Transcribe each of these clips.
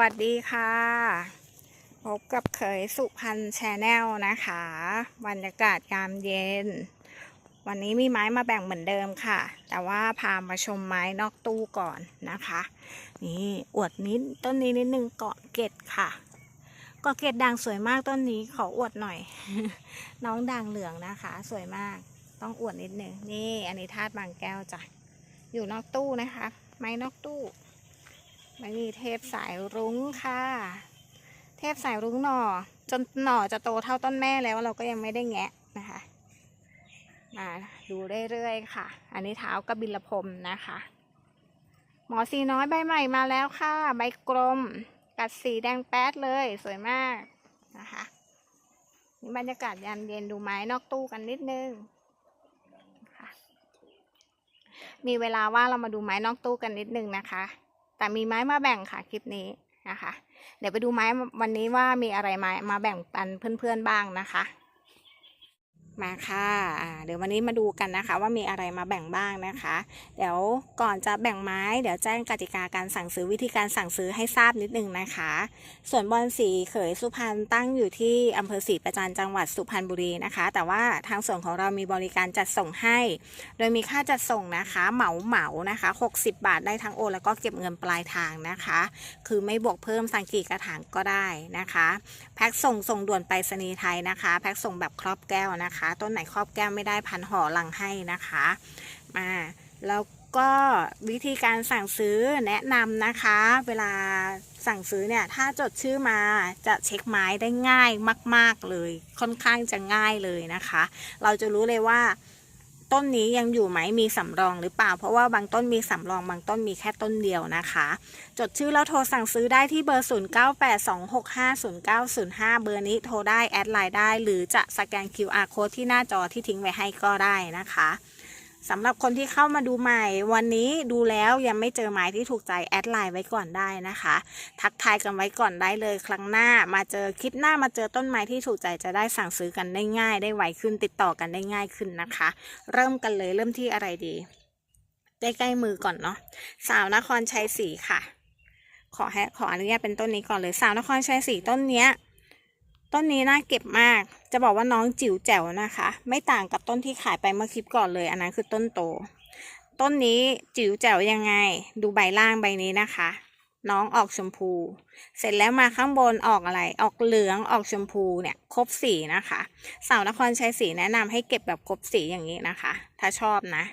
วัสดีค่ะ พบกับเขยสุพรรณแชนแนลนะคะ บรรยากาศยามเย็น วันนี้มีไม้มาแบ่งเหมือนเดิมค่ะ แต่ว่าพามาชมไม้นอกตู้ก่อนนะคะ นี่อวดนิดต้นนี้นิดนึงเกาะเกตค่ะ เกาะเกตด่างสวยมากต้นนี้ขออวดหน่อย น้องด่างเหลืองนะคะ สวยมาก ต้องอวดนิดนึงนี่อันนี้ธาตุบางแก้วจ้ะอยู่นอกตู้นะคะ ไม้นอกตู้ ไม่มีเทพสายรุ้งค่ะ เทพสายรุ้งหน่อ จนหน่อจะโตเท่าต้นแม่แล้วเราก็ยังไม่ได้แงะนะคะ มาดูเรื่อยๆค่ะ อันนี้เท้ากระบิลพรมนะคะ หมอสีน้อยใบใหม่มาแล้วค่ะ ใบกลม กัดสีแดงแป๊ดเลยสวยมากนะคะนี่บรรยากาศยามเย็นดูไม้นอกตู้กันนิดนึงมีเวลาว่างเรามาดูไม้นอกตู้กันนิดนึงนะคะ แต่มีไม้มาแบ่งค่ะคลิปนี้นะคะ เดี๋ยวไปดูไม้วันนี้ว่ามีอะไรมามาแบ่งปันเพื่อนๆบ้างนะคะ มาค่ะเดี๋ยววันนี้มาดูกันนะคะว่ามีอะไรมาแบ่งบ้างนะคะ เดี๋ยวก่อนจะแบ่งไม้ เดี๋ยวแจ้งกติกาการสั่งซื้อวิธีการสั่งซื้อให้ทราบนิดนึงนะคะ ส่วนบอลสีเขยสุพรรณตั้งอยู่ที่อำเภอศรีประจันจังหวัดสุพรรณบุรีนะคะ แต่ว่าทางส่วนของเรามีบริการจัดส่งให้ โดยมีค่าจัดส่งนะคะ เหมาเหมานะคะ 60 บาทได้ทั้งโอนแล้วก็เก็บเงินปลายทางนะคะ คือไม่บวกเพิ่มสั่งกี่กระถางก็ได้นะคะแพ็คส่งส่งด่วนไปรษณีไทยนะคะ แพ็คส่งแบบครอบแก้วนะคะ ต้นไหนครอบแก้วไม่ได้พันห่อลังให้นะคะมาแล้วก็วิธีการสั่งซื้อแนะนำนะคะ เวลาสั่งซื้อเนี่ยถ้าจดชื่อมาจะเช็คไม้ได้ง่ายมาก ๆเลย ค่อนข้างจะง่ายเลยนะคะ เราจะรู้เลยว่า ต้นนี้ยังอยู่ไหมมีสำรองหรือเปล่า เพราะว่าบางต้นมีสำรองบางต้นมีแค่ต้นเดียวนะคะ จดชื่อแล้วโทรสั่งซื้อได้ที่เบอร์ 0982650905 เบอร์นี้โทรได้แอดไลน์ได้ หรือจะสแกน QR code ที่หน้าจอที่ทิ้งไว้ให้ก็ได้นะคะ สำหรับคนที่เข้ามาดูใหม่วันนี้ดูแล้วยังไม่เจอไม้ที่ถูกใจแอดไลน์ไว้ก่อนได้นะคะ ทักทายกันไว้ก่อนได้เลยครั้งหน้า มาเจอคลิปหน้ามาเจอต้นไม้ที่ถูกใจจะได้สั่งซื้อกันได้ง่าย ได้ไวขึ้นติดต่อกันได้ง่ายขึ้นนะคะ เริ่มกันเลยเริ่มที่อะไรดีใกล้ๆมือก่อนเนาะสาวนครชัยศรีค่ะ ขอให้ขออนุญาตเป็นต้นนี้ก่อนเลยสาวนครชัยศรีต้นเนี้ย ต้นนี้น่าเก็บมาก จะบอกว่าน้องจิ๋วแจ๋วนะคะ ไม่ต่างกับต้นที่ขายไปเมื่อคลิปก่อนเลย อันนั้นคือต้นโต ต้นนี้จิ๋วแจ๋วยังไง ดูใบล่างใบนี้นะคะ น้องออกชมพู เสร็จแล้วมาข้างบนออกอะไร ออกเหลืองออกชมพูเนี่ยครบสีนะคะ สาวนครชัยศรีแนะนำให้เก็บแบบครบสีอย่างนี้นะคะ ถ้าชอบนะ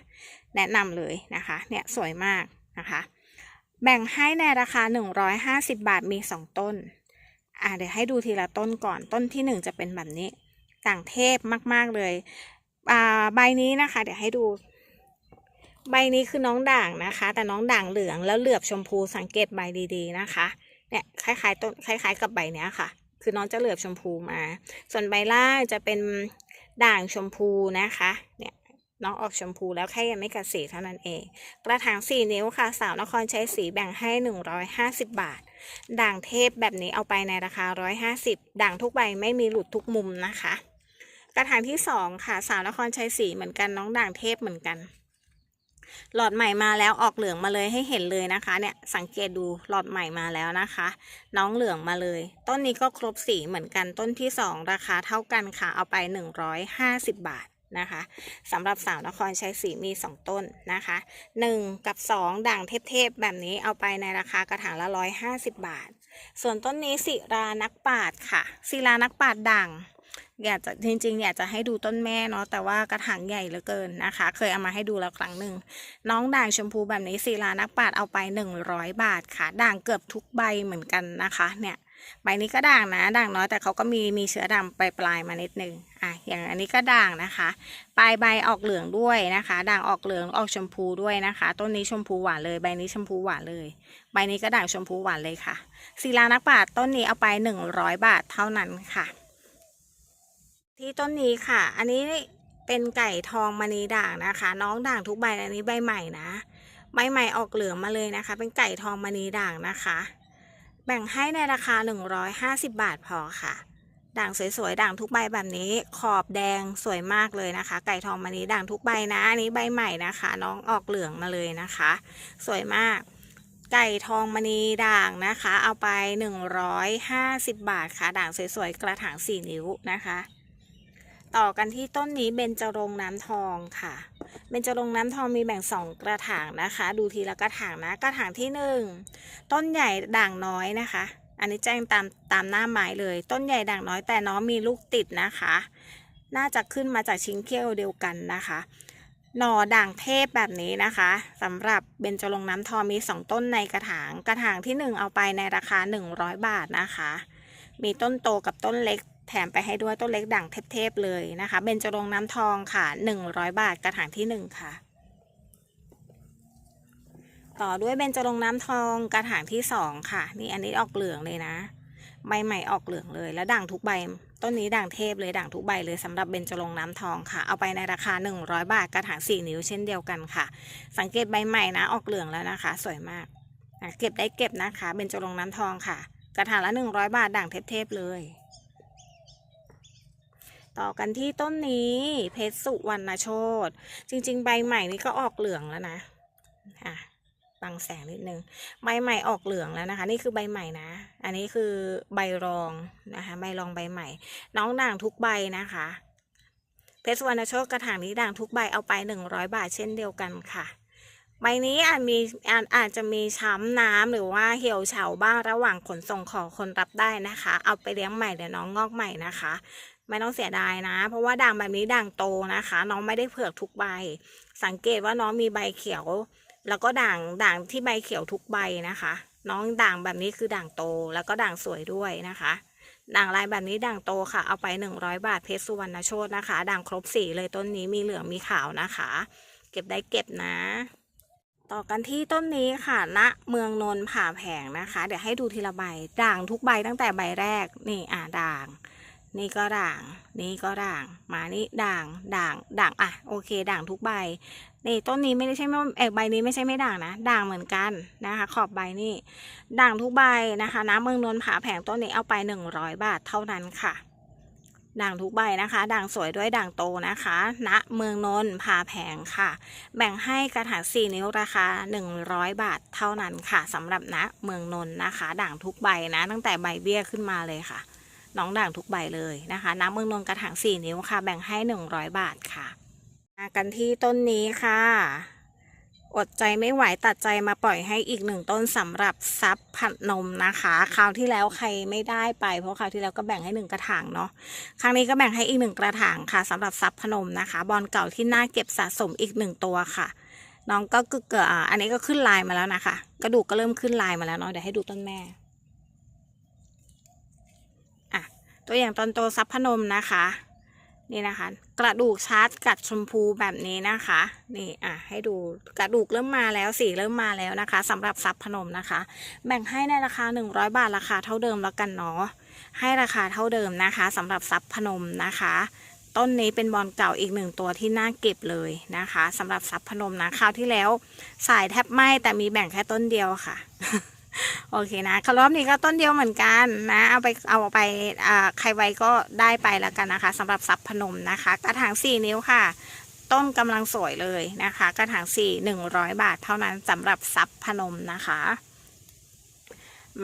แนะนำเลยนะคะ เนี่ยสวยมากนะคะ แบ่งให้ในราคา 150 บาทมี 2 ต้น อ่าเดี๋ยวให้ดูทีละต้นก่อนต้นที่หนึ่งจะเป็นแบบนี้ ต่างเทพมาก ๆ เลย อ่าใบนี้นะคะ เดี๋ยวให้ดู ใบนี้คือน้องด่างนะคะ แต่น้องด่างเหลืองแล้วเหลือบชมพูสังเกตใบดีๆนะคะเนี่ยคล้ายๆต้นคล้าย ๆ กับใบเนี้ยค่ะ คือน้องจะเหลือบชมพูมา ส่วนใบล่างจะเป็นด่างชมพูนะคะเนี่ยน้องออกชมพูแล้วแค่ยังไม่กัดสีเท่านั้นเอง กระถางสี่นิ้วค่ะ สาวนครใช้สีแบ่งให้ 150 บาท ด่างเทพแบบนี้เอาไปในราคา 150 ด่างทุกใบไม่มีหลุดทุกมุมนะคะ กระถางที่สองค่ะ สาวนครชัยศรีเหมือนกันน้องด่างเทพเหมือนกัน หลอดใหม่มาแล้วออกเหลืองมาเลยให้เห็นเลยนะคะ เนี่ยสังเกตดูหลอดใหม่มาแล้วนะคะ น้องเหลืองมาเลย ต้นนี้ก็ครบสีเหมือนกันต้นที่สองราคาเท่ากันค่ะเอาไป 150 บาท นะคะสำหรับสาวนครชัยศรีมี 2 ต้นนะคะ 1 กับ 2 ด่างเทพๆแบบนี้เอาไปในราคากระถางละ 150 บาท ส่วนต้นนี้ศิรานักปาดค่ะศิรานักปาดด่างอยากจะจริงๆอยากจะให้ดูต้นแม่เนาะแต่ว่ากระถางใหญ่เหลือเกินนะคะ เคยเอามาให้ดูแล้วครั้งหนึ่งน้องด่างชมพูแบบนี้ศิลานักปาดเอาไป 100 บาทค่ะ ด่างเกือบทุกใบเหมือนกันนะคะเนี่ย ใบนี้ก็ด่างนะด่างน้อยแต่เขาก็มีมีเชื้อดำปลายปลายมานิดนึงอะอย่างอันนี้ก็ด่างนะคะ ปลายใบออกเหลืองด้วยนะคะ ด่างออกเหลืองออกชมพูด้วยนะคะ ต้นนี้ชมพูหวานเลย ใบนี้ชมพูหวานเลย ใบนี้ก็ด่างชมพูหวานเลยค่ะศิลานักปราดต้นนี้เอาไป 100 บาทเท่านั้นค่ะ ที่ต้นนี้ค่ะ อันนี้เป็นไก่ทองมณีด่างนะคะ น้องด่างทุกใบอันนี้ใบใหม่นะใบใหม่ออกเหลืองมาเลยนะคะ เป็นไก่ทองมณีด่างนะคะ แบ่งให้ในราคา 150 บาทพอค่ะ ด่างสวยๆ ด่างทุกใบแบบนี้ ขอบแดงสวยมากเลยนะคะ ไก่ทองมานี้ด่างทุกใบนะ อันนี้ใบใหม่นะคะ น้องออกเหลืองมาเลยนะคะ สวยมาก ไก่ทองมณีด่างนะคะ เอาไป 150 บาทค่ะ ด่างสวยๆ กระถาง 4 นิ้วนะคะ ต่อกันที่ต้นนี้เบญจรงน้ำทองค่ะ เบญจรงน้ำทองมีแบ่ง2กระถางนะคะ ดูทีละกระถางนะ กระถางที่1ต้นใหญ่ด่างน้อยนะคะ อันนี้แจ้งตามตามหน้าไม้เลย ต้นใหญ่ด่างน้อยแต่น้องมีลูกติดนะคะ น่าจะขึ้นมาจากชิ้นเคี้ยวเดียวกันนะคะ หน่อด่างเทพแบบนี้นะคะสำหรับเบญจรงน้ำทองมี2ต้นในกระถาง กระถางที่1เอาไปในราคา 100 บาทนะคะ มีต้นโตกับต้นเล็ก แถมไปให้ด้วยต้นเล็กด่างเทพๆเลยนะคะเบญจรงค์น้ำทองค่ะ 100 บาทกระถางที่ 1 ค่ะ ต่อด้วยเบญจรงค์น้ำทองกระถางที่ 2 ค่ะ นี่อันนี้ออกเหลืองเลยนะ ใบใหม่ออกเหลืองเลย แล้วด่างทุกใบ ต้นนี้ด่างเทพเลยด่างทุกใบเลยสำหรับเบญจรงค์น้ำทองค่ะ เอาไปในราคา 100 บาทกระถาง4 นิ้วเช่นเดียวกันค่ะ สังเกตใบใหม่นะออกเหลืองแล้วนะคะ สวยมากเก็บได้เก็บนะคะเบญจรงค์น้ำทองค่ะ กระถางละ 100 บาทด่างเทพๆเลย ต่อกันที่ต้นนี้เพชรสุวรรณโชตจริง ๆ ใบใหม่นี่ก็ออกเหลืองแล้วนะอะบังแสงนิดนึงใบใหม่ออกเหลืองแล้วนะคะ นี่คือใบใหม่นะ อันนี้คือใบรองนะคะใบรองใบใหม่ น้องด่างทุกใบนะคะเพชรสุวรรณโชคกระถางนี้ด่างทุกใบเอาไปหนึ่งร้อยบาทเช่นเดียวกันค่ะ ใบนี้อาจมีอาจอาจจะมีช้ำน้ำหรือว่าเหี่ยวเฉาบ้างระหว่างขนส่งของคนรับได้นะคะ เอาไปเลี้ยงใหม่เดี๋ยวน้องงอกใหม่นะคะ ไม่ต้องเสียดายนะ เพราะว่าด่างแบบนี้ด่างโตนะคะ น้องไม่ได้เผือกทุกใบ สังเกตว่าน้องมีใบเขียว แล้วก็ด่างด่างที่ใบเขียวทุกใบนะคะ น้องด่างแบบนี้คือด่างโตแล้วก็ด่างสวยด้วยนะคะ ด่างลายแบบนี้ด่างโตค่ะ เอาไป 100 บาทเพชรสุวรรณโชตนะคะ ด่างครบสีเลยต้นนี้มีเหลืองมีขาวนะคะ เก็บได้เก็บนะต่อกันที่ต้นนี้ค่ะณเมืองนนท์ผ่าแผงนะคะ เดี๋ยวให้ดูทีละใบด่างทุกใบตั้งแต่ใบแรกนี่อ่าด่าง นี่ก็ด่าง นี่ก็ด่าง มานี่ด่าง ด่าง ด่าง อะ โอเค ด่างทุกใบ นี่ต้นนี้ไม่ได้ใช่ไม่เอกใบนี้ไม่ใช่ไม่ด่างนะ ด่างเหมือนกันนะคะ ขอบใบนี่ ด่างทุกใบนะคะ น้ำเมืองนนท์ผาแผงต้นนี้เอาไป100บาทเท่านั้นค่ะ ด่างทุกใบนะคะ ด่างสวยด้วยด่างโตนะคะ ณ เมืองนนท์ผาแผงค่ะ แบ่งให้กระถาง4นิ้วราคา100บาทเท่านั้นค่ะสำหรับณ เมืองนนท์นะคะ ด่างทุกใบนะ ตั้งแต่ใบเบี้ยขึ้นมาเลยค่ะ น้องด่างทุกใบเลยนะคะ น้ำเมืองนนกระถาง4 นิ้วค่ะ แบ่งให้ 100 บาทค่ะมากันที่ต้นนี้ค่ะ อดใจไม่ไหวตัดใจมาปล่อยให้อีกหนึ่งต้นสำหรับซับผัดนมนะคะคราวที่แล้วใครไม่ได้ไป เพราะคราวที่แล้วก็แบ่งให้หนึ่งกระถางเนาะครั้งนี้ก็แบ่งให้อีกหนึ่งกระถางค่ะสำหรับซับพนมนะคะ บอลเก่าที่น่าเก็บสะสมอีกหนึ่งตัวค่ะน้องก็เกิดอ่าอันนี้ก็ขึ้นลายมาแล้วนะคะ กระดูกก็เริ่มขึ้นลายมาแล้วเนาะเดี๋ยวให้ดูต้นแม่อะ ตัวอย่างตอนโตซับพนมนะคะ นี่นะคะ กระดูกชาร์จกัดชมพูแบบนี้นะคะ นี่อะให้ดูกระดูกเริ่มมาแล้วสีเริ่มมาแล้วนะคะสำหรับซับพนมนะคะ แบ่งให้ในราคา 100 บาทราคาเท่าเดิมแล้วกันเนาะให้ราคาเท่าเดิมนะคะสำหรับซับพนมนะคะต้นนี้เป็นบอลเก่าอีกหนึ่งตัวที่น่าเก็บเลยนะคะสำหรับซับพนมนะคราวที่แล้ว สายแทบไหมแต่มีแบ่งแค่ต้นเดียวค่ะ โอเคนะครอบนี้ก็ต้นเดียวเหมือนกันนะ เอาไปเอาไปใครไว้ก็ได้ไปแล้วกันนะคะสำหรับซับพนมนะคะ กระถาง4 นิ้วค่ะ ต้นกำลังสวยเลยนะคะ กระถาง4 100 บาทเท่านั้นสำหรับซับพนมนะคะ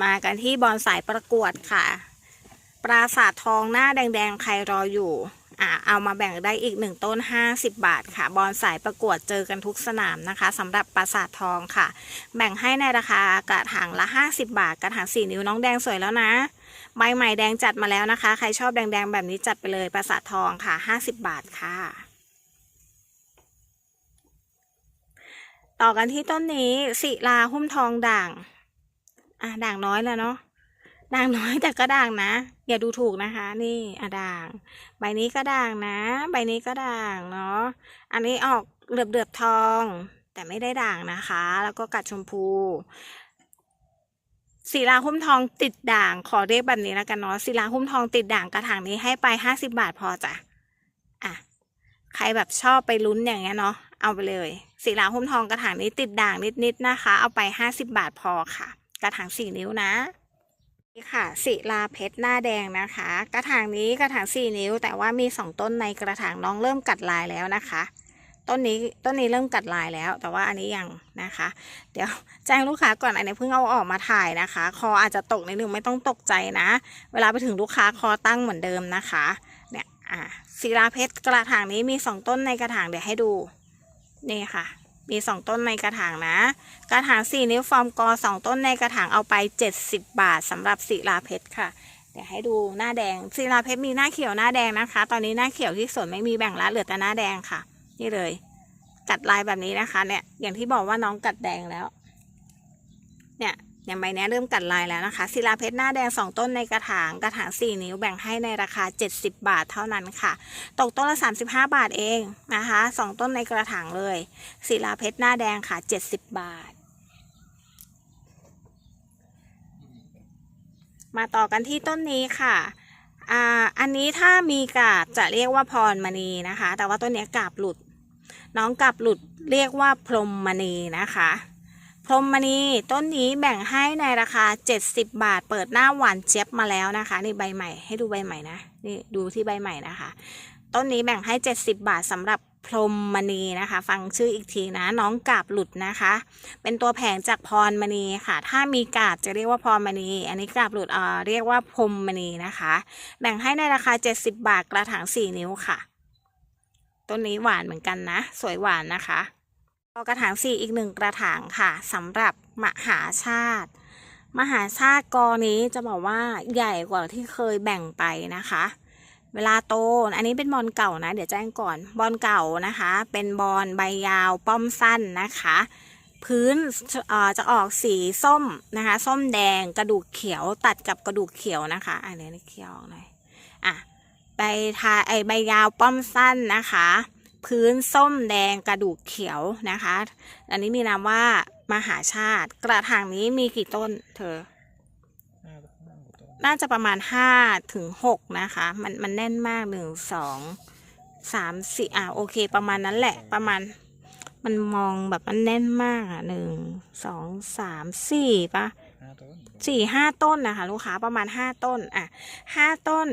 มากันที่บอลสายประกวดค่ะ ปราสาททองหน้าแดงๆใครรออยู่ อ่าเอามาแบ่งได้อีกหนึ่งต้น 50 บาทค่ะ บอลสายประกวดเจอกันทุกสนามนะคะสำหรับปราสาททองค่ะ แบ่งให้ในราคากระถางละ 50 บาท กระถาง4 นิ้วน้องแดงสวยแล้วนะใบใหม่แดงจัดมาแล้วนะคะ ใครชอบแดงๆแบบนี้จัดไปเลยปราสาททองค่ะ 50 บาทค่ะ ต่อกันที่ต้นนี้ศิลาหุ้มทองด่าง อะด่างน้อยแล้วเนาะ ด่างน้อยแต่ก็ด่างนะ อย่าดูถูกนะคะ นี่อะด่าง ใบนี้ก็ด่างนะ ใบนี้ก็ด่างเนาะอันนี้ออกเหลือบเดือบทอง แต่ไม่ได้ด่างนะคะ แล้วก็กัดชมพูศิลาหุ้มทองติดด่างขอเรียกแบบนี้แล้วกันเนาะศิลาหุ้มทองติดด่างกระถางนี้ให้ไปห้าสิบาทพอจ้ะอะใครแบบชอบไปลุ้นอย่างเงี้ยเนาะเอาไปเลยศิลาหุ้มทองกระถางนี้ติดด่างนิดๆนะคะ เอาไปห้าสิบาทพอค่ะ กระถางสี่นิ้วนะ นี่ค่ะศิลาเพชรหน้าแดงนะคะ กระถางนี้กระถางสี่นิ้ว แต่ว่ามีสองต้นในกระถางน้องเริ่มกัดลายแล้วนะคะ ต้นนี้ต้นนี้เริ่มกัดลายแล้ว แต่ว่าอันนี้ยังนะคะ เดี๋ยวแจ้งลูกค้าก่อนอันนี้เพิ่งเอาออกมาถ่ายนะคะ คออาจจะตกนิดนึงไม่ต้องตกใจนะ เวลาไปถึงลูกค้าคอตั้งเหมือนเดิมนะคะเนี่ยอะศิลาเพชรกระถางนี้มีสองต้นในกระถางเดี๋ยวให้ดูนี่ค่ะ มีสองต้นในกระถางนะ กระถางสี่นิ้วฟอร์มกอสองต้นในกระถางเอาไปเจ็ดสิบบาทสำหรับศิลาเพชรค่ะเดี๋ยวให้ดูหน้าแดงศิลาเพชรมีหน้าเขียวหน้าแดงนะคะ ตอนนี้หน้าเขียวที่สวนไม่มีแบ่งละเหลือแต่หน้าแดงค่ะ นี่เลย กัดลายแบบนี้นะคะ เนี่ยอย่างที่บอกว่าน้องกัดแดงแล้ว เนี่ย อย่างใบนี้เริ่มกัดลายแล้วนะคะศิลาเพชรหน้าแดงสองต้นในกระถางกระถางสี่นิ้วแบ่งให้ในราคา 70 บาทเท่านั้นค่ะ ตกต้นละ 35 บาทเองนะคะสองต้นในกระถางเลยศิลาเพชรหน้าแดงค่ะ 70 บาท มาต่อกันที่ต้นนี้ค่ะอ่าอันนี้ถ้ามีกาบจะเรียกว่าพรมณีนะคะ แต่ว่าต้นนี้กาบหลุด น้องกาบหลุดเรียกว่าพรหมมณีนะคะ พรหมณีต้นนี้แบ่งให้ในราคา 70 บาท เปิดหน้าหวานเจี๊ยบมาแล้วนะคะนี่ใบใหม่ให้ดูใบใหม่นะนี่ดูที่ใบใหม่นะคะ ต้นนี้แบ่งให้ 70 บาทสำหรับพรมมณีนะคะ ฟังชื่ออีกทีนะ น้องกาบหลุดนะคะ เป็นตัวแผงจากพรมณีค่ะ ถ้ามีกาบจะเรียกว่าพรมณี อันนี้กาบหลุดเอ่อเรียกว่าพรมมณีนะคะ แบ่งให้ในราคา 70 บาทกระถาง4 นิ้วค่ะ ต้นนี้หวานเหมือนกันนะ สวยหวานนะคะ กระถางสี่อีกหนึ่งกระถางค่ะสำหรับมหาชาติ มหาชาติกอนี้จะบอกว่าใหญ่กว่าที่เคยแบ่งไปนะคะ เวลาโตอันนี้เป็นบอลเก่านะ เดี๋ยวแจ้งก่อนบอลเก่านะคะ เป็นบอลใบยาวป้อมสั้นนะคะ พื้นจะออกสีส้มนะคะ ส้มแดงกระดูกเขียวตัดกับกระดูกเขียวนะคะอันนี้เขียวหน่อยอะใบทาไอใบยาวป้อมสั้นนะคะ พื้นส้มแดงกระดูกเขียวนะคะ อันนี้มีนามว่ามหาชาติ กระถางนี้มีกี่ต้นเธอ น่าจะประมาณห้าถึงหกนะคะ มันมันแน่นมากหนึ่งสองสามสี่อะโอเค ประมาณนั้นแหละ ประมาณ มันมองแบบมันแน่นมากอะหนึ่งสองสามสี่ปะสี่ห้าต้นนะคะ ลูกค้าประมาณห้าต้น อะห้าต้น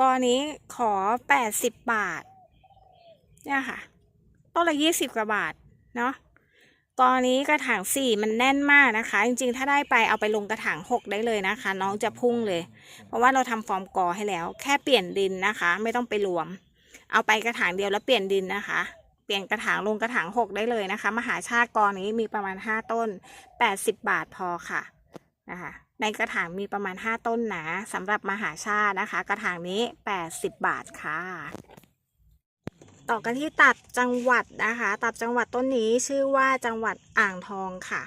กอนี้ขอแปดสิบบาท เนี่ยค่ะ ต้นละยี่สิบกว่าบาท เนาะกอนนี้กระถางสี่มันแน่นมากนะคะ จริงๆ ถ้าได้ไปเอาไปลงกระถางหกได้เลยนะคะ น้องจะพุ่งเลย เพราะว่าเราทำฟอร์มกอให้แล้ว แค่เปลี่ยนดินนะคะ ไม่ต้องไปรวม เอาไปกระถางเดียวแล้วเปลี่ยนดินนะคะ เปลี่ยนกระถางลงกระถางหกได้เลยนะคะ มหาชาติกอนี้มีประมาณห้าต้นแปดสิบบาทพอค่ะนะคะในกระถางมีประมาณห้าต้นนะสำหรับมหาชาตินะคะ กระถางนี้แปดสิบบาทค่ะ ต่อกันที่ตัดจังหวัดนะคะ ตัดจังหวัดต้นนี้ชื่อว่าจังหวัดอ่างทองค่ะ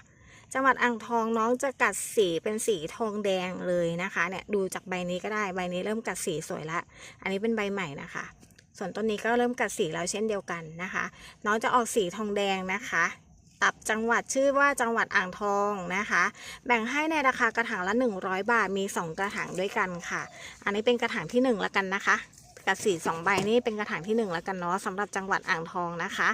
จังหวัดอ่างทองน้องจะกัดสีเป็นสีทองแดงเลยนะคะเนี่ยดูจากใบนี้ก็ได้ใบนี้เริ่มกัดสีสวยละ อันนี้เป็นใบใหม่นะคะ ส่วนต้นนี้ก็เริ่มกัดสีแล้วเช่นเดียวกันนะคะ น้องจะออกสีทองแดงนะคะตับจังหวัดชื่อว่าจังหวัดอ่างทองนะคะ แบ่งให้ในราคากระถางละ 100 บาทมี 2 กระถางด้วยกันค่ะ อันนี้เป็นกระถางที่1แล้วกันนะคะ กับสีสองใบนี่เป็นกระถางที่ 1 แล้วกันเนาะสำหรับจังหวัดอ่างทองนะคะ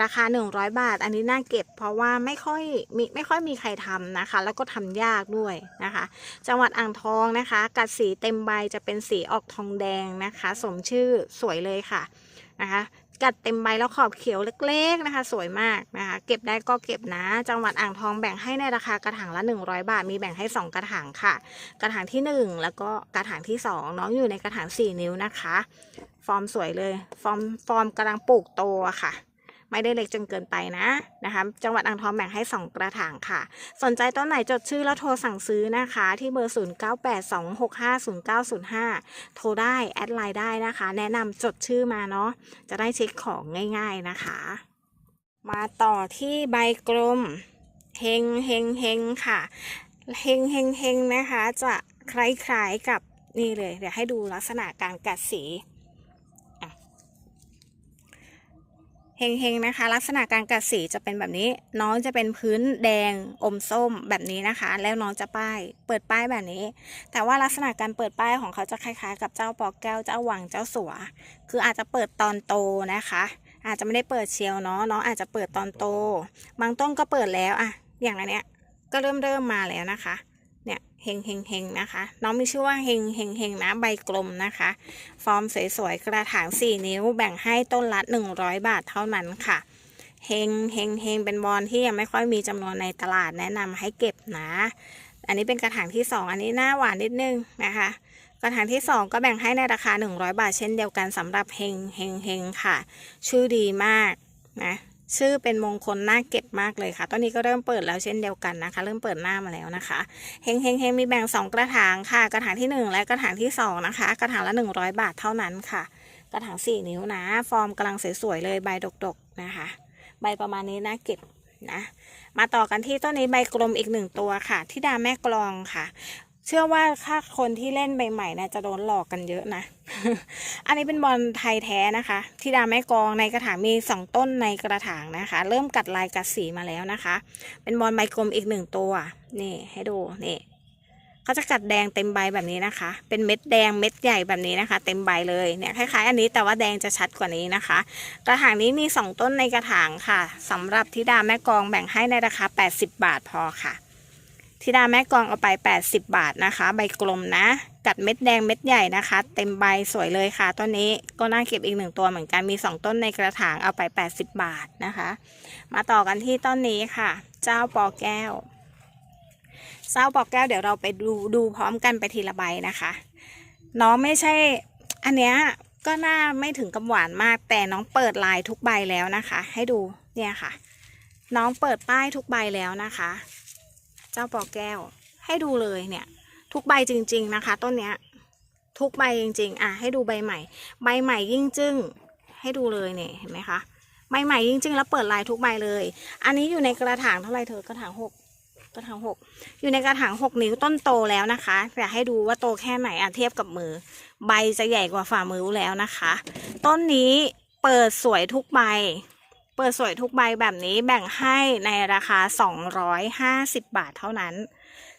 ราคา 100 บาท อันนี้น่าเก็บเพราะว่าไม่ค่อยมีไม่ค่อยมีใครทำนะคะ แล้วก็ทำยากด้วยนะคะ จังหวัดอ่างทองนะคะกัดสีเต็มใบจะเป็นสีออกทองแดงนะคะ สมชื่อสวยเลยค่ะนะคะ กัดเต็มใบแล้วขอบเขียวเล็ก ๆนะคะ สวยมากนะคะ เก็บได้ก็เก็บนะ จังหวัดอ่างทองแบ่งให้ในราคากระถางละ 100 บาท มีแบ่งให้ 2 กระถางค่ะ กระถางที่ 1 แล้วก็กระถางที่ 2 น้องอยู่ในกระถาง 4 นิ้วนะคะ ฟอร์มสวยเลย ฟอร์มฟอร์มกำลังปลูกโตค่ะ ไม่ได้เล็กจนเกินไปนะนะคะ จังหวัดอ่างทองแบ่งให้ 2 กระถางค่ะ สนใจต้นไหนจดชื่อแล้วโทรสั่งซื้อนะคะ ที่เบอร์ 0982650905 โทรได้ แอดไลน์ได้นะคะ แนะนำจดชื่อมาเนาะจะได้เช็คของง่ายๆนะคะ มาต่อที่ใบกลมเฮงเฮงเฮงค่ะเฮงเฮงเฮงนะคะ จะคล้ายๆกับนี่เลย เดี๋ยวให้ดูลักษณะการกัดสีอะ เฮงเฮงนะคะ ลักษณะการกัดสีจะเป็นแบบนี้ น้องจะเป็นพื้นแดงอมส้มแบบนี้นะคะ แล้วน้องจะป้าย เปิดป้ายแบบนี้ แต่ว่าลักษณะการเปิดป้ายของเขาจะคล้ายๆ กับเจ้าปอกแก้วเจ้าหวังเจ้าสัว คืออาจจะเปิดตอนโตนะคะ อาจจะไม่ได้เปิดเชียวเนาะน้องอาจจะเปิดตอนโต บางต้นก็เปิดแล้วอะอย่างอันเนี้ยก็เริ่มเริ่มมาแล้วนะคะ เฮงเฮงเฮงนะคะ น้องมีชื่อว่าเฮงเฮงเฮงนะใบกลมนะคะ ฟอร์มสวยๆ กระถาง 4 นิ้วแบ่งให้ต้นละ 100 บาทเท่านั้นค่ะเฮงเฮงเฮงเป็นบอลที่ยังไม่ค่อยมีจำนวนในตลาดแนะนำให้เก็บนะ อันนี้เป็นกระถางที่สองอันนี้หน้าหวานนิดนึงนะคะ กระถางที่สองก็แบ่งให้ในราคา 100 บาทเช่นเดียวกันสำหรับเฮงเฮงเฮงค่ะ ชื่อดีมากนะ ชื่อเป็นมงคลน่าเก็บมากเลยค่ะ ตอนนี้ก็เริ่มเปิดแล้วเช่นเดียวกันนะคะ เริ่มเปิดหน้ามาแล้วนะคะ เฮงเฮงเฮงมีแบ่ง 2 กระถางค่ะ กระถางที่ 1 และกระถางที่ 2 นะคะ กระถางละ 100 บาทเท่านั้นค่ะ กระถาง 4 นิ้วนะ ฟอร์มกำลังสวยๆเลยใบดกๆนะคะ ใบประมาณนี้น่าเก็บนะ มาต่อกันที่ต้นนี้ใบกลมอีกหนึ่งตัวค่ะ ที่ดาแม่กลองค่ะ เชื่อว่าถ้าคนที่เล่นใหม่ๆนะจะโดนหลอกกันเยอะนะ อันนี้เป็นบอลไทยแท้นะคะที่ดาแม่กองในกระถางมีสองต้นในกระถางนะคะ เริ่มกัดลายกัดสีมาแล้วนะคะ เป็นบอลใบกลมอีกหนึ่งตัวนี่ให้ดูนี่เขาจะกัดแดงเต็มใบแบบนี้นะคะ เป็นเม็ดแดงเม็ดใหญ่แบบนี้นะคะ เต็มใบเลยเนี่ยคล้ายๆ อันนี้แต่ว่าแดงจะชัดกว่านี้นะคะ กระถางนี้มี 2 ต้นในกระถางค่ะสำหรับธิดาแม่กองแบ่งให้ในราคา 80 บาทพอค่ะ ธิดาแม่กองเอาไป 80 บาทนะคะ ใบกลมนะ กัดเม็ดแดงเม็ดใหญ่นะคะ เต็มใบสวยเลยค่ะ ต้นนี้ก็น่าเก็บอีกหนึ่งตัวเหมือนกันมี 2 ต้นในกระถางเอาไป 80 บาทนะคะ มาต่อกันที่ต้นนี้ค่ะ เจ้าปอแก้ว เจ้าปอแก้วเดี๋ยวเราไปดูดูพร้อมกันไปทีละใบนะคะน้องไม่ใช่อันเนี้ยก็น่าไม่ถึงกับหวานมาก แต่น้องเปิดลายทุกใบแล้วนะคะ ให้ดูเนี่ยค่ะ น้องเปิดป้ายทุกใบแล้วนะคะ เจ้าปอแก้ว ให้ดูเลยเนี่ย ทุกใบจริง ๆนะคะ ต้นเนี้ย ทุกใบจริง ๆ อะ ให้ดูใบใหม่ ใบใหม่ยิ่งจึ้ง ให้ดูเลยเนี่ยเห็นไหมคะใบใหม่ยิ่งจึ้งแล้วเปิดลายทุกใบเลย อันนี้อยู่ในกระถางเท่าไหร่เธอกระถางหกกระถางหกอยู่ในกระถางหกนิ้วต้นโตแล้วนะคะอยากให้ดูว่าโตแค่ไหนอะเทียบกับมือ ใบจะใหญ่กว่าฝ่ามือแล้วนะคะ ต้นนี้เปิดสวยทุกใบ เปิดสวยทุกใบแบบนี้แบ่งให้ในราคา 250 บาทเท่านั้น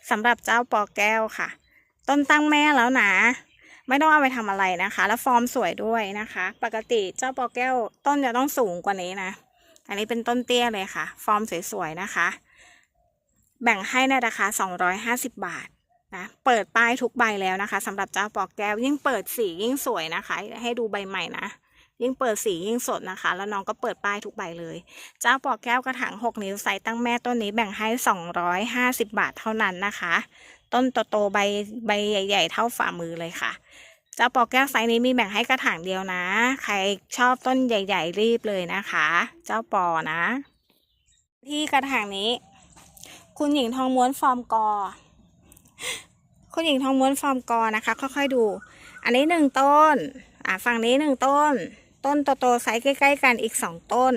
สำหรับเจ้าปอแก้วค่ะ ต้นตั้งแม่แล้วนะ ไม่ต้องเอาไปทำอะไรนะคะ แล้วฟอร์มสวยด้วยนะคะ ปกติเจ้าปอแก้วต้นจะต้องสูงกว่านี้นะ อันนี้เป็นต้นเตี้ยเลยค่ะ ฟอร์มสวยๆนะคะ แบ่งให้ในราคา 250 บาทนะเปิดป้ายทุกใบแล้วนะคะสำหรับเจ้าปอกแก้วยิ่งเปิดสียิ่งสวยนะคะ ให้ดูใบใหม่นะ ยิ่งเปิดสียิ่งสดนะคะ แล้วน้องก็เปิดป้ายทุกใบเลย เจ้าปอกแก้วกระถาง 6 นิ้วไซส์ตั้งแม่ต้นนี้แบ่งให้ 250 บาทเท่านั้นนะคะ ต้นโตๆใบใบใหญ่ ๆ เท่าฝ่ามือเลยค่ะ เจ้าปอกแก้วไซส์นี้มีแบ่งให้กระถางเดียวนะ ใครชอบต้นใหญ่ ๆ รีบเลยนะคะ เจ้าปอนะ ที่กระถางนี้ คุณหญิงทองม้วนฟอร์มกอคุณหญิงทองม้วนฟอร์มกอนะคะ ค่อยๆดู อันนี้หนึ่งต้น อ่าฝั่งนี้หนึ่งต้น ต้นโตๆไซส์ใกล้ ๆ กันอีกสองต้น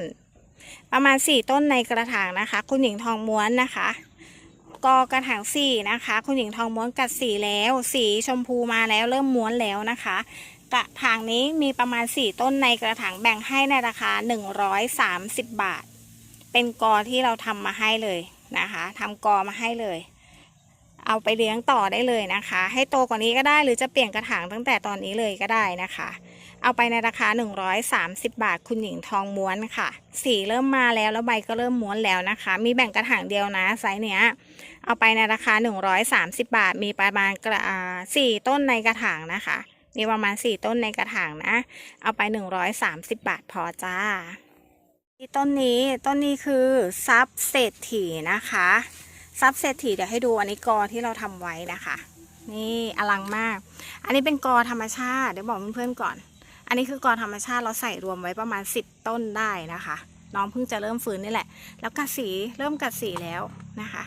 ประมาณสี่ต้นในกระถางนะคะ คุณหญิงทองม้วนนะคะกอกระถางสี่นะคะ คุณหญิงทองม้วนกัดสีแล้ว สีชมพูมาแล้วเริ่มม้วนแล้วนะคะ กระถางนี้มีประมาณสี่ต้นในกระถางแบ่งให้ในราคาหนึ่งร้อยสามสิบบาท เป็นกอที่เราทำมาให้เลยนะคะทำกอมาให้เลย เอาไปเลี้ยงต่อได้เลยนะคะ ให้โตกว่านี้ก็ได้หรือจะเปลี่ยนกระถางตั้งแต่ตอนนี้เลยก็ได้นะคะ เอาไปในราคา 130 บาทคุณหญิงทองม้วนค่ะ สีเริ่มมาแล้วแล้วใบก็เริ่มม้วนแล้วนะคะ มีแบ่งกระถางเดียวนะไซส์เนี้ย เอาไปในราคา 130 บาท มีประมาณกระสี่ต้นในกระถางนะคะ มีประมาณ 4 ต้นในกระถางนะ เอาไป 130 บาทพอจ้าที่ต้นนี้ต้นนี้คือซับเศรษฐีนะคะซับเศรษฐีเดี๋ยวให้ดูอันนี้กอที่เราทำไว้นะคะ นี่อลังมาก อันนี้เป็นกอธรรมชาติเดี๋ยวบอกเพื่อนๆก่อน อันนี้คือกอธรรมชาติเราใส่รวมไว้ประมาณ 10 ต้นได้นะคะ น้องเพิ่งจะเริ่มฟื้นนี่แหละ แล้วกัดสีเริ่มกัดสีแล้วนะคะ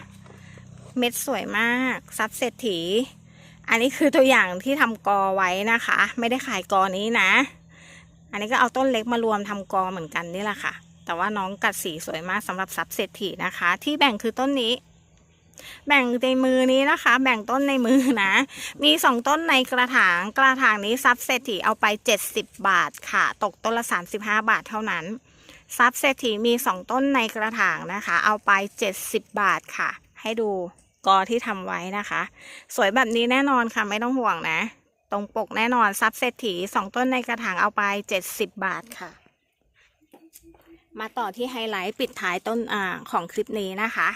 เม็ดสวยมากซับเศรษฐี อันนี้คือตัวอย่างที่ทำกอไว้นะคะ ไม่ได้ขายกอนี้นะ อันนี้ก็เอาต้นเล็กมารวมทำกอเหมือนกันนี่แหละค่ะ แต่ว่าน้องกัดสีสวยมากสำหรับซับเศรษฐีนะคะ ที่แบ่งคือต้นนี้ แบ่งในมือนี้นะคะ แบ่งต้นในมือนะ มีสองต้นในกระถาง กระถางนี้ซับเศรษฐีเอาไป 70 บาทค่ะ ตกต้นละ 35 บาทเท่านั้น ซับเศรษฐีมีสองต้นในกระถางนะคะ เอาไป 70 บาทค่ะ ให้ดูกอที่ทำไว้นะคะ สวยแบบนี้แน่นอนค่ะไม่ต้องห่วงนะ ตรงปกแน่นอนซับเศรษฐีสองต้นในกระถางเอาไป 70 บาทค่ะ มาต่อที่ไฮไลท์ปิดท้ายต้นอของคลิปนี้นะคะ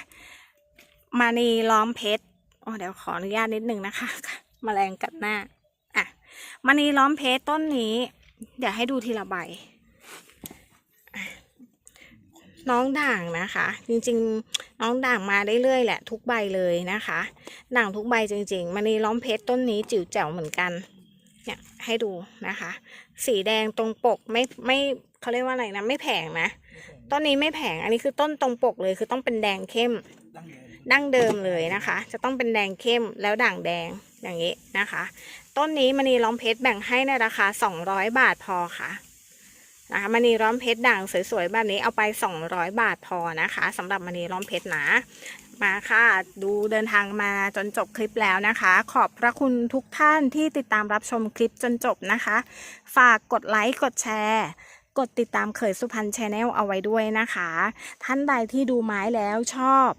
มานีล้อมเพชรอ๋อเดี๋ยวขออนุญาตนิดนึงนะคะแมลงกัดหน้าอะมานีล้อมเพชรต้นนี้ เดี๋ยวให้ดูทีละใบอะน้องด่างนะคะ จริงๆ น้องด่างมาได้เรื่อยแหละ ทุกใบเลยนะคะ ด่างทุกใบจริงๆ มันนีล้อมเพชรต้นนี้จิ๋วแจ๋วเหมือนกัน เนี่ยให้ดูนะคะ สีแดงตรงปกไม่ไม่เขาเรียกว่าอะไรนะ ไม่แผงนะ ต้นนี้ไม่แผงอันนี้คือต้นตรงปกเลยคือต้องเป็นแดงเข้ม ดั้งเดิมเลยนะคะ จะต้องเป็นแดงเข้มแล้วด่างแดงอย่างนี้นะคะ ต้นนี้มณีล้อมเพชรแบ่งให้ในราคา 200 บาทพอค่ะนะคะมณีล้อมเพชรด่างสวยๆแบบนี้เอาไป 200 บาทพอนะคะสำหรับมณีล้อมเพชรนะมาค่ะ ดูเดินทางมาจนจบคลิปแล้วนะคะ ขอบพระคุณทุกท่านที่ติดตามรับชมคลิปจนจบนะคะ ฝากกดไลค์กดแชร์ กดติดตามเขยสุพรรณชาแนลเอาไว้ด้วยนะคะ ท่านใดที่ดูไม้แล้วชอบ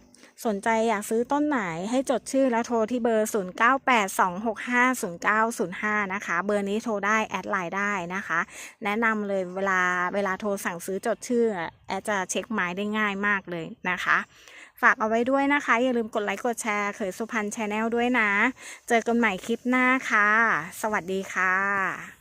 สนใจอยากซื้อต้นไหนให้จดชื่อแล้วโทรที่เบอร์ 0982650905 นะคะ เบอร์นี้โทรได้แอดไลน์ได้นะคะ แนะนำเลยเวลาเวลาโทรสั่งซื้อจดชื่อ แอดจะเช็คไม้ได้ง่ายมากเลยนะคะ ฝากเอาไว้ด้วยนะคะ อย่าลืมกดไลค์กดแชร์เขยสุพรรณชาแนลด้วยนะ เจอกันใหม่คลิปหน้าค่ะ สวัสดีค่ะ